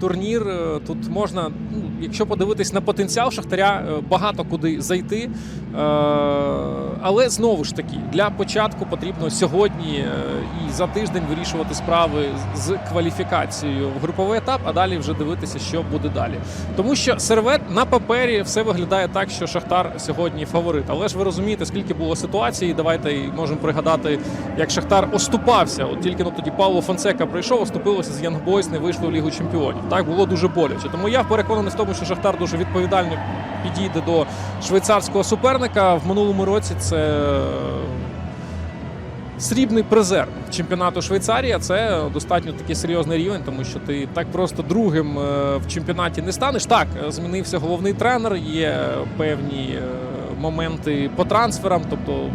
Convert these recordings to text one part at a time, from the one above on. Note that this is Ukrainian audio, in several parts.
турнір. Е, Тут можна, ну, якщо подивитись на потенціал Шахтаря, е, багато куди зайти. Е, Але знову ж таки, для початку потрібно сьогодні і за тиждень вирішувати справи з кваліфікацією в груповий етап, а далі вже дивитися, що буде далі. Тому що сервет на папері все виглядає так, що Шахтар сьогодні фаворит. Але ж ви розумієте, скільки було ситуацій. Давайте можемо пригадати, як Шахтар оступався. От тільки ну, тоді Павло Фонсека прийшов, оступилося з Boys, не вийшли в Лігу Чемпіонів. Так було дуже боляче. Тому я переконаний в тому, що Шахтар дуже відповідально підійде до швейцарського суперника. В минулому році це е, срібний призер чемпіонату Швейцарії. а Це достатньо такий серйозний рівень, тому що ти так просто другим е, в чемпіонаті не станеш. Так, е, змінився головний тренер, є певні моменти по трансферам, тобто.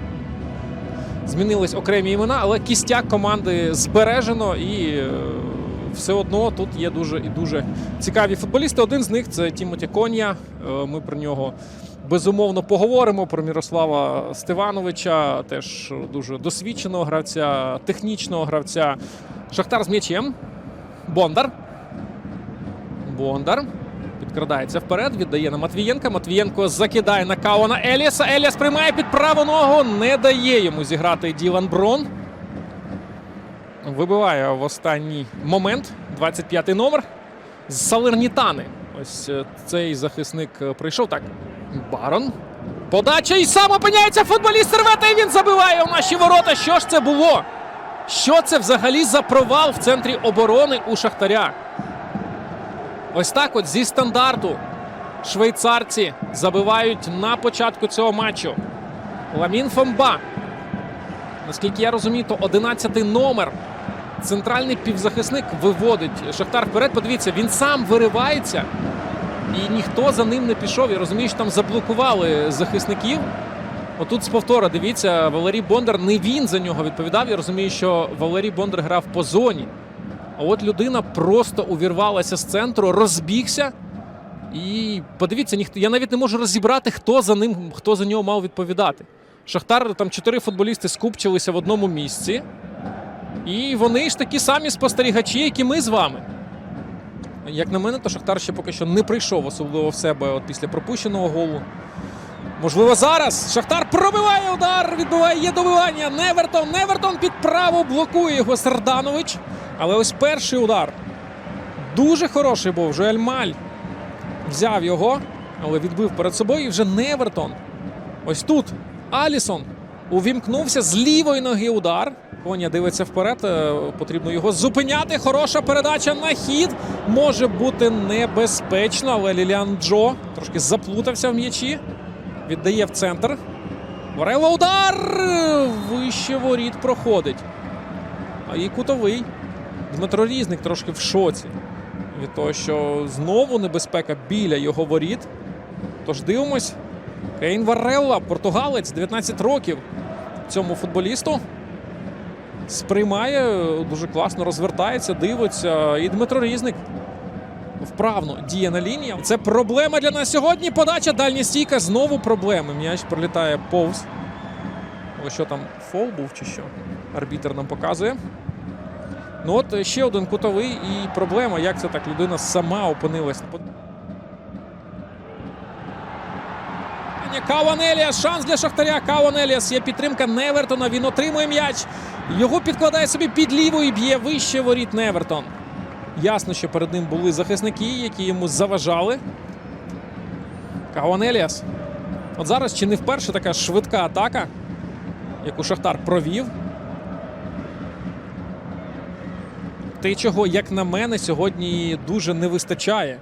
Змінились окремі імена, але кістяк команди збережено і все одно тут є дуже і дуже цікаві футболісти. Один з них це Тімоті Кон'я. Е, Ми про нього безумовно поговоримо. Про Мірослава Стевановича, теж дуже досвідченого гравця, технічного гравця. Шахтар з м'ячем. Бондар. Бондар. Підкрадається вперед, віддає на Матвієнка. Матвієнко закидає на Кауана Еліаса. Еліас приймає під праву ногу. Не дає йому зіграти Ділан Брон. Вибиває в останній момент 25-й номер з Салернітани. Ось е, цей захисник е, прийшов. Так, Барон. Подача і сам опиняється футболіст сервета, і він забиває у наші ворота. Що ж це було? Що це взагалі за провал в центрі оборони у Шахтаря? Ось так от зі стандарту швейцарці забивають на початку цього матчу. Ламін Фомба. Наскільки я розумію, то 11-й номер. Центральний півзахисник виводить Шахтар вперед. Подивіться, він сам виривається, і ніхто за ним не пішов. Я розумію, що там заблокували захисників. Отут з повтора, дивіться, Валерій Бондар не він за нього відповідав. Я розумію, що Валерій Бондар грав по зоні. А от людина просто увірвалася з центру, розбігся. І подивіться, ніхто я навіть не можу розібрати, хто за ним, хто за нього мав відповідати. Шахтар там чотири футболісти скупчилися в одному місці. І вони ж такі самі спостерігачі, як і ми з вами. Як на мене, то Шахтар ще поки що не прийшов особливо в себе от після пропущеного голу. Можливо, зараз Шахтар пробиває удар, відбиває є добивання. Невертон. Невертон під право блокує його Серданович. Але ось перший удар. Дуже хороший був. Жоель Маль взяв його, але відбив перед собою. І вже Невертон. Ось тут Алісон увімкнувся з лівої ноги удар. Коня дивиться вперед. е, Потрібно його зупиняти. Хороша передача на хід. Може бути небезпечно, але Ліліан Джо трошки заплутався в м'ячі. Віддає в центр. Варела удар! Вище воріт проходить. І кутовий. Дмитро Різник трошки в шоці від того, що знову небезпека біля його воріт. Тож дивимось. Кейн Варелла, португалець, 19 років цьому футболісту. Сприймає, дуже класно розвертається, дивиться. І Дмитро Різник вправно діє на лінії. Це проблема для нас сьогодні. Подача дальня стійка. Знову проблеми. М'яч пролітає повз. Ось що там фол був чи що? Арбітер нам показує. Ну от ще один кутовий і проблема, як це так людина сама опинилась. Каван Еліас, шанс для Шахтаря. Каван Еліас. Є підтримка Невертона. Він отримує м'яч. Його підкладає собі під ліву і б'є вище воріт Невертон. Ясно, що перед ним були захисники, які йому заважали. Каван Еліас. От зараз чи не вперше така швидка атака, яку Шахтар провів. Те, чого, як на мене, сьогодні дуже не вистачає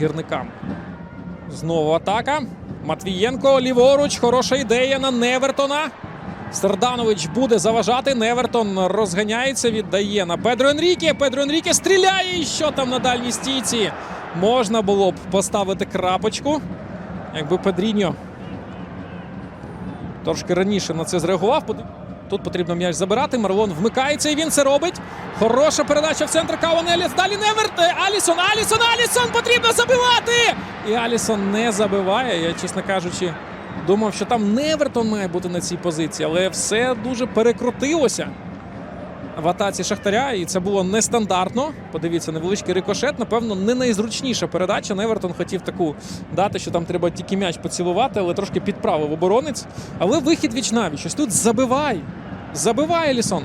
гірникам. Знову атака. Матвієнко ліворуч. Хороша ідея на Невертона. Серданович буде заважати. Невертон розганяється, віддає на Педро Енріке. Педро Енріке стріляє. І що там на дальній стійці? Можна було б поставити крапочку, якби Педріньо трошки раніше на це зреагував. Тут потрібно м'яч забирати. Марлон вмикається і він це робить. Хороша передача в центр Каван Еліс. Далі Неверт. Алісон, Алісон, Алісон! Потрібно забивати! І Алісон не забиває. Я, чесно кажучи, думав, що там Невертон має бути на цій позиції, але все дуже перекрутилося. в атаці Шахтаря, і це було нестандартно. Подивіться, невеличкий рикошет. Напевно, не найзручніша передача. Невертон хотів таку дати, що там треба тільки м'яч поцілувати, але трошки підправив оборонець. Але вихід віч навіч. Ось тут забивай. Забивай Елісон.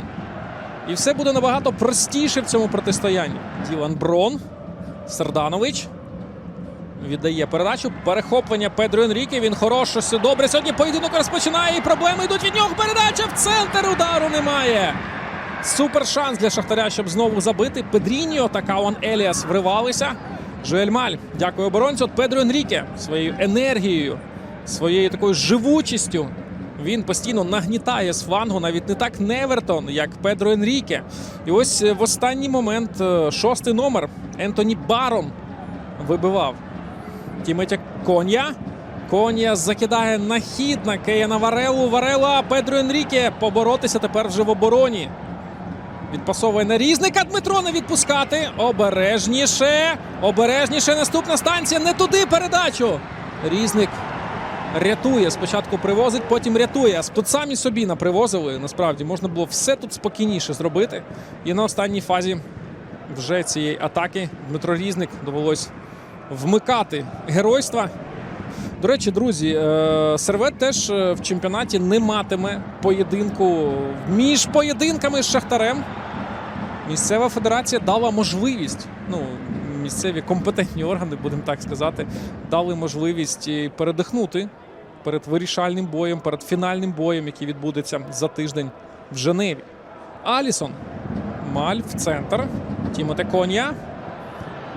І все буде набагато простіше в цьому протистоянні. Ділан Брон, Серданович. Віддає передачу. Перехоплення Педро Енріке. Він хорошо все добре. Сьогодні поєдинок розпочинає. І проблеми йдуть від нього. Передача в центр удару немає. Супер шанс для Шахтаря, щоб знову забити. Педріньо та Каон Еліас вривалися. Жоель Маль. Дякую оборонцю. От Педро Енріке своєю енергією, своєю такою живучістю. Він постійно нагнітає з флангу, навіть не так Невертон, як Педро Енріке. І ось е, в останній момент е, шостий номер Ентоні Барон вибивав. Тіметя Кон'я. Кон'я закидає на хід на Кеяна Варелу. Варела Педро Енріке поборотися тепер вже в обороні. Відпасовує на різника. Дмитро не відпускати. Обережніше. Обережніше. Наступна станція. Не туди передачу. Різник рятує. Спочатку привозить, потім рятує. Тут самі собі напривозили. Насправді можна було все тут спокійніше зробити. І на останній фазі вже цієї атаки Дмитро Різник довелось вмикати геройства. До речі, друзі, е, Сервет теж е, в чемпіонаті не матиме поєдинку між поєдинками з Шахтарем. Місцева федерація дала можливість, ну, місцеві компетентні органи, будемо так сказати, дали можливість передихнути перед вирішальним боєм, перед фінальним боєм, який відбудеться за тиждень в Женеві. Алісон. Маль в центр. Тімоте Кон'я.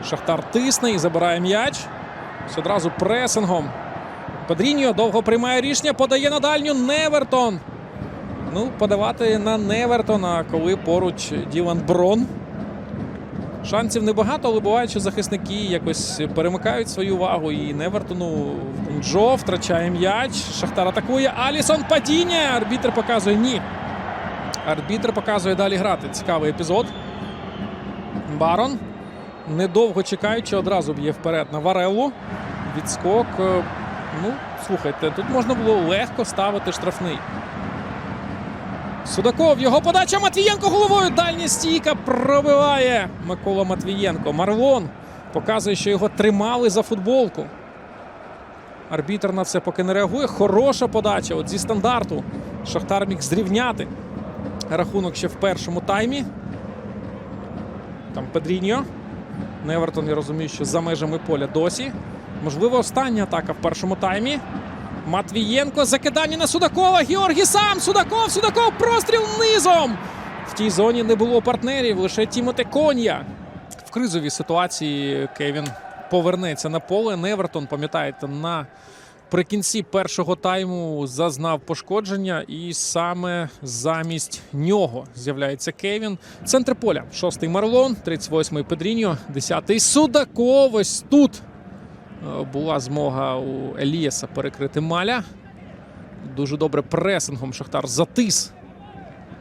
Шахтар тисне і забирає м'яч. Одразу пресингом. Педріньо довго приймає рішення, подає на дальню Невертон. Ну, подавати на Невертона, коли поруч Ділан Брон. Шансів небагато, але буває, що захисники якось перемикають свою увагу. І Невертону Джо втрачає м'яч. Шахтар атакує. Алісон падіння. Арбітр показує ні. Арбітр показує далі грати. Цікавий епізод. Барон. Недовго чекаючи, одразу б'є вперед на Вареллу. Відскок. е, Ну, слухайте, тут можна було легко ставити штрафний. Судаков, його подача Матвієнко головою. Дальня стійка пробиває Микола Матвієнко. Марлон показує, що його тримали за футболку. Арбітр на це поки не реагує. Хороша подача. От зі стандарту Шахтар міг зрівняти рахунок ще в першому таймі. Там Педріньо. Невертон, я розумію, що за межами поля досі. Можливо, остання атака в першому таймі. Матвієнко закидання на Судакова. Георгій сам. Судаков, Судаков, простріл низом. В тій зоні не було партнерів, лише Тімоте Кон'я. В кризовій ситуації Кевін повернеться на поле. Невертон, пам'ятаєте, на прикінці першого тайму зазнав пошкодження, і саме замість нього з'являється Кевін. Центр поля. Шостий Марлон, 38-й Педріньо, 10-й Судаков. Ось тут була змога у Елієса перекрити маля. Дуже добре пресингом Шахтар затис.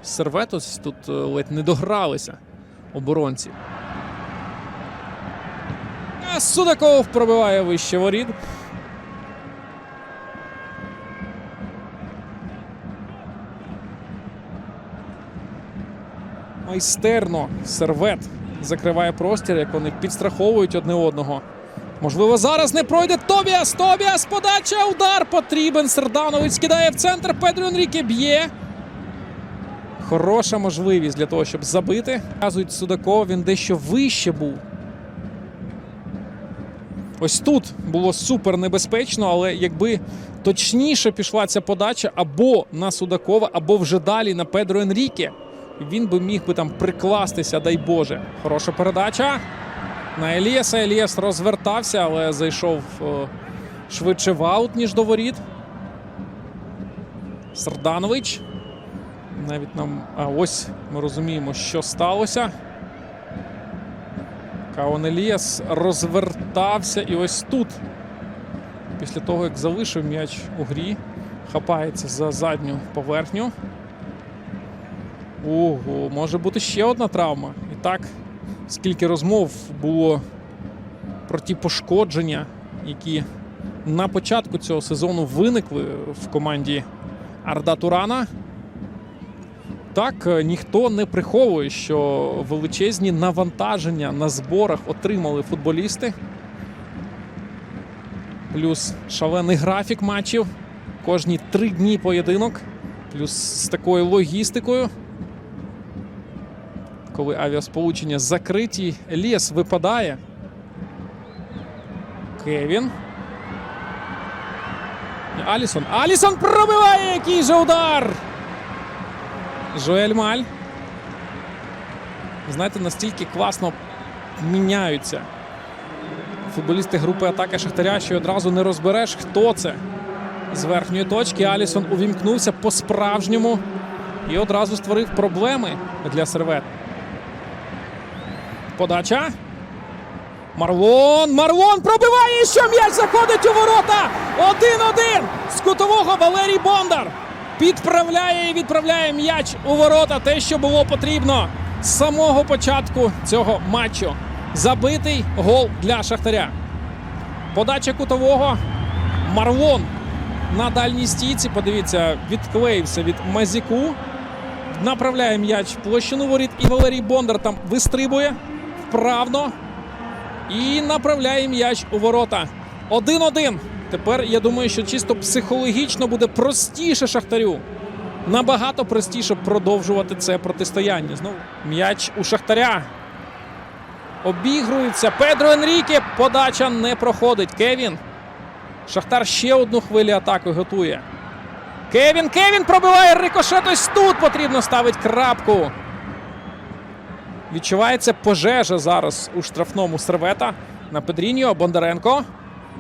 Серветус тут е, ледь не догралися оборонці. Судаков пробиває вище воріт. Майстерно сервет закриває простір, як вони підстраховують одне одного. Можливо, зараз не пройде Тобіас. Тобіас подача. Удар потрібен. Серданович скидає в центр. Педро Енріке б'є. Хороша можливість для того, щоб забити. Показують Судакова, він дещо вище був. Ось тут було супер небезпечно, але якби точніше пішла ця подача або на Судакова, або вже далі на Педро Енріке, він би міг би там прикластися, дай Боже. Хороша передача. На Еліаса. Еліас розвертався, але зайшов е, швидше в аут, ніж до воріт. Серданович. Навіть нам. А ось ми розуміємо, що сталося. Каон Еліас розвертався і ось тут. Після того, як залишив м'яч у грі, хапається за задню поверхню. Ого, може бути ще одна травма. І так, скільки розмов було про ті пошкодження, які на початку цього сезону виникли в команді Арда Турана. Так, е, ніхто не приховує, що величезні навантаження на зборах отримали футболісти. Плюс шалений графік матчів. Кожні три дні поєдинок. Плюс з такою логістикою. Коли авіасполучення закриті, ліс випадає. Кевін. Алісон. Алісон пробиває! Який же удар! Жоель Маль. Знаєте, настільки класно міняються футболісти групи атаки Шахтаря, що одразу не розбереш, хто це. З верхньої точки Алісон увімкнувся по-справжньому і одразу створив проблеми для сервет. Подача. Марлон. Марлон пробиває, і що м'яч заходить у ворота. 1-1 з кутового Валерій Бондар. Підправляє і відправляє м'яч у ворота. Те, що було потрібно з самого початку цього матчу. Забитий гол для Шахтаря. Подача кутового. Марлон на дальній стійці. Подивіться, відклеївся від Мазіку. Направляє м'яч площину воріт. І Валерій Бондар там вистрибує вправно. І направляє м'яч у ворота. 1-1. Тепер я думаю, що чисто психологічно буде простіше Шахтарю. Набагато простіше продовжувати це протистояння. Знову м'яч у Шахтаря. Обігрується. Педро Енріке. Подача не проходить. Кевін. Шахтар ще одну хвилю атаки готує. Кевін, Кевін пробиває рикошет. Ось тут потрібно ставити крапку. Відчувається пожежа зараз у штрафному сервета на Педріньо. Бондаренко.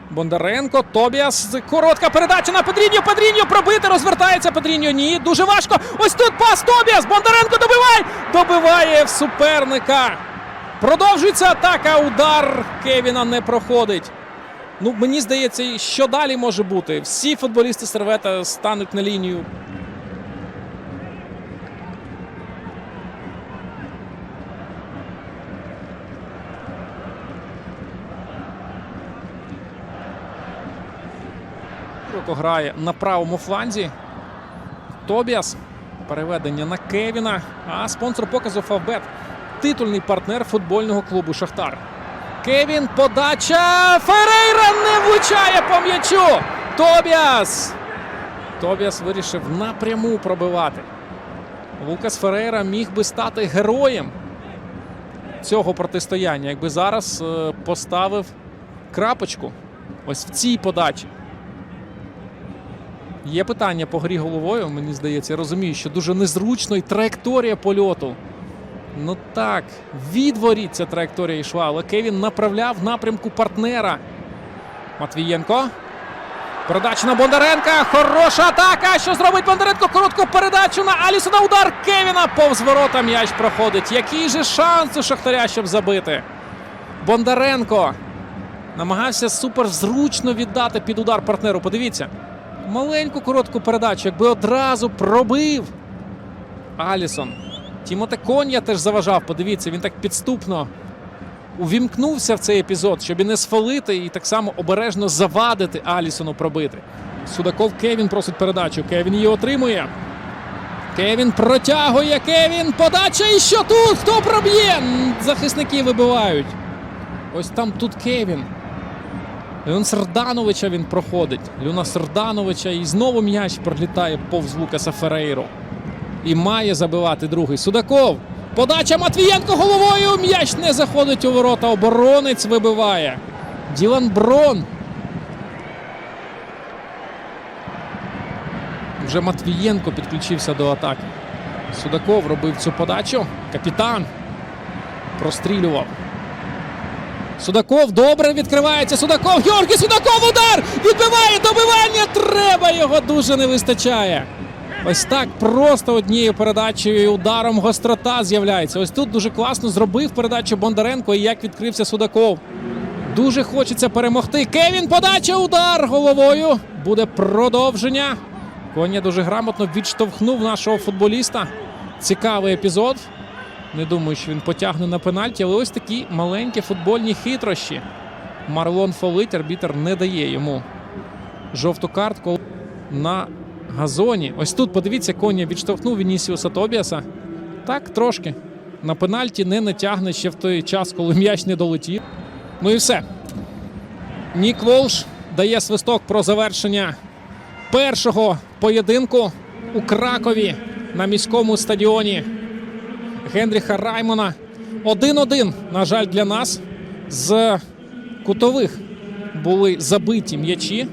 Бондаренко, Тобіас. Коротка передача на Педріньо. Педріньо пробити. Розвертається Педріньо. Ні, дуже важко. Ось тут пас Тобіас. Бондаренко добиває. Добиває в суперника. Продовжується атака. Удар Кевіна не проходить. Ну, мені здається, що далі може бути. Всі футболісти сервета стануть на лінію. Широко грає на правому фланзі. Тобіас. Переведення на Кевіна. А спонсор показу Фавбет. Титульний партнер футбольного клубу Шахтар. Кевін. Подача. Ферейра не влучає по м'ячу. Тобіас. Тобіас вирішив напряму пробивати. Лукас Ферейра міг би стати героєм цього протистояння, якби зараз е, поставив крапочку ось в цій подачі. Є питання по грі головою, мені здається. Я розумію, що дуже незручно і траєкторія польоту. Ну так, від воріт ця траєкторія йшла, але Кевін направляв напрямку партнера. Матвієнко. Передача на Бондаренка. Хороша атака. Що зробить Бондаренко? Коротку передачу на Алісона. Удар Кевіна. Повз ворота м'яч проходить. Який же шанс у Шахтаря, щоб забити? Бондаренко намагався суперзручно віддати під удар партнеру. Подивіться. Маленьку коротку передачу, якби одразу пробив Алісон. Тімоте Кон'я теж заважав. Подивіться, він так підступно увімкнувся в цей епізод, щоб і не сфалити, і так само обережно завадити Алісону пробити. Судаков Кевін просить передачу. Кевін її отримує. Кевін протягує. Кевін. Подача. І що тут? Хто проб'є? Захисники вибивають. Ось там тут Кевін. Люна Сердановича він проходить. Люна Сердановича і знову м'яч пролітає повз Лукаса Ферейро. І має забивати другий. Судаков. Подача Матвієнко головою. М'яч не заходить у ворота. Оборонець вибиває. Ділан Брон. Вже Матвієнко підключився до атаки. Судаков робив цю подачу. Капітан прострілював. Судаков добре відкривається. Судаков. Георгій Судаков удар! Відбиває добивання. Треба його дуже не вистачає. Ось так просто однією передачею і ударом гострота з'являється. Ось тут дуже класно зробив передачу Бондаренко і як відкрився Судаков. Дуже хочеться перемогти. Кевін подача, удар головою. Буде продовження. Коня дуже грамотно відштовхнув нашого футболіста. Цікавий епізод. Не думаю, що він потягне на пенальті, але ось такі маленькі футбольні хитрощі. Марлон фолить, арбітер не дає йому жовту картку на газоні. Ось тут подивіться, Коня відштовхнув Вінісіуса Тобіаса. Так, трошки. На пенальті не натягне ще в той час, коли м'яч не долетів. Ну і все. Нік Волш дає свисток про завершення першого поєдинку у Кракові на міському стадіоні Генріха Раймона. 1-1, на жаль, для нас з кутових були забиті м'ячі.